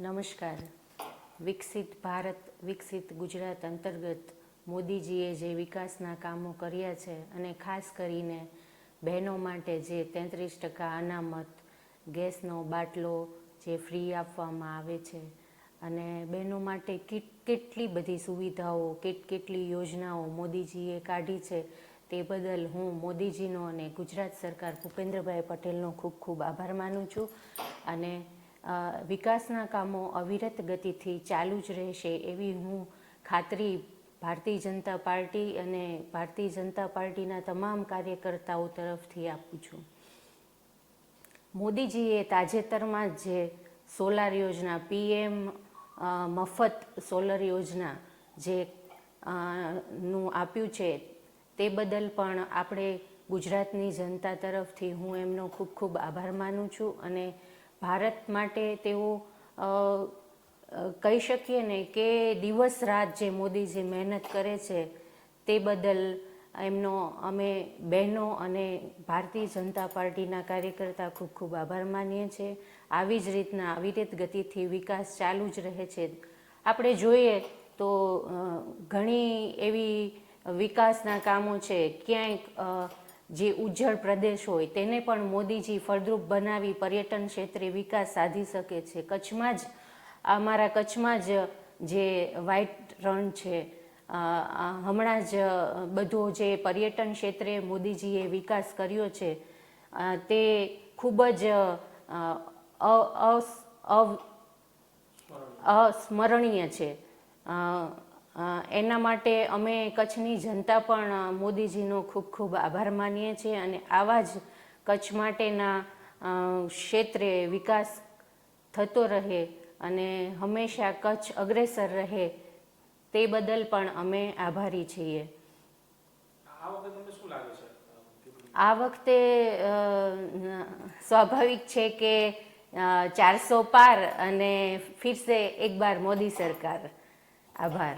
નમસ્કાર. વિકસિત ભારત, વિકસિત ગુજરાત અંતર્ગત મોદીજીએ જે વિકાસના કામો કર્યા છે અને ખાસ કરીને બહેનો માટે જે તેત્રીસ ટકા અનામત ગેસનો બાટલો જે ફ્રી આપવામાં આવે છે અને બહેનો માટે કેટ, કેટલી બધી સુવિધાઓ, કેટ, કેટલી યોજનાઓ મોદીજીએ કાઢી છે તે બદલ હું મોદીજીનો અને ગુજરાત સરકાર ભૂપેન્દ્રભાઈ પટેલનો ખૂબ ખૂબ આભાર માનું છું અને વિકાસના કામો અવિરત ગતિથી ચાલુ જ રહેશે એવી હું ખાતરી ભારતીય જનતા પાર્ટી અને ભારતીય જનતા પાર્ટીના તમામ કાર્યકર્તાઓ તરફથી આપું છું. મોદીજીએ તાજેતરમાં જ જે સોલાર યોજના, પીએમ મફત સોલર યોજના જે નું આપ્યું છે, તે બદલ પણ આપણે ગુજરાતની જનતા તરફથી હું એમનો ખૂબ ખૂબ આભાર માનું છું અને ભારત માટે તેઓ કહી શકીએ ને કે દિવસ રાત જે મોદીજી મહેનત કરે છે, તે બદલ એમનો અમે બહેનો અને ભારતીય જનતા પાર્ટીના કાર્યકર્તા ખૂબ ખૂબ આભાર માનીએ છીએ આવી જ રીતના અવિરત ગતિથી વિકાસ ચાલુ જ રહે છે. આપણે જોઈએ તો ઘણી એવી વિકાસના કામો છે. ક્યાંક જે ઉજ્જળ પ્રદેશ હોય તેને પણ મોદીજી ફળદ્રુપ બનાવી પર્યટન ક્ષેત્રે વિકાસ સાધી શકે છે. કચ્છમાં જ અમારા કચ્છમાં જ જે વ્હાઇટ રણ છે હમણાં જ બધો જે પર્યટન ક્ષેત્રે મોદીજીએ વિકાસ કર્યો છે તે ખૂબ જ અસ્મરણીય છે. એના માટે અમે કચ્છની જનતા પણ મોદીજીનો ખૂબ ખૂબ આભાર માનીએ છીએ અને આવા જ કચ્છ માટેના ક્ષેત્રે વિકાસ થતો રહે અને હંમેશા કચ્છ અગ્રેસર રહે તે બદલ પણ અમે આભારી છીએ. આ વખતે સ્વાભાવિક છે કે ચારસો પાર અને ફિરસે એક બાર મોદી સરકાર. આભાર.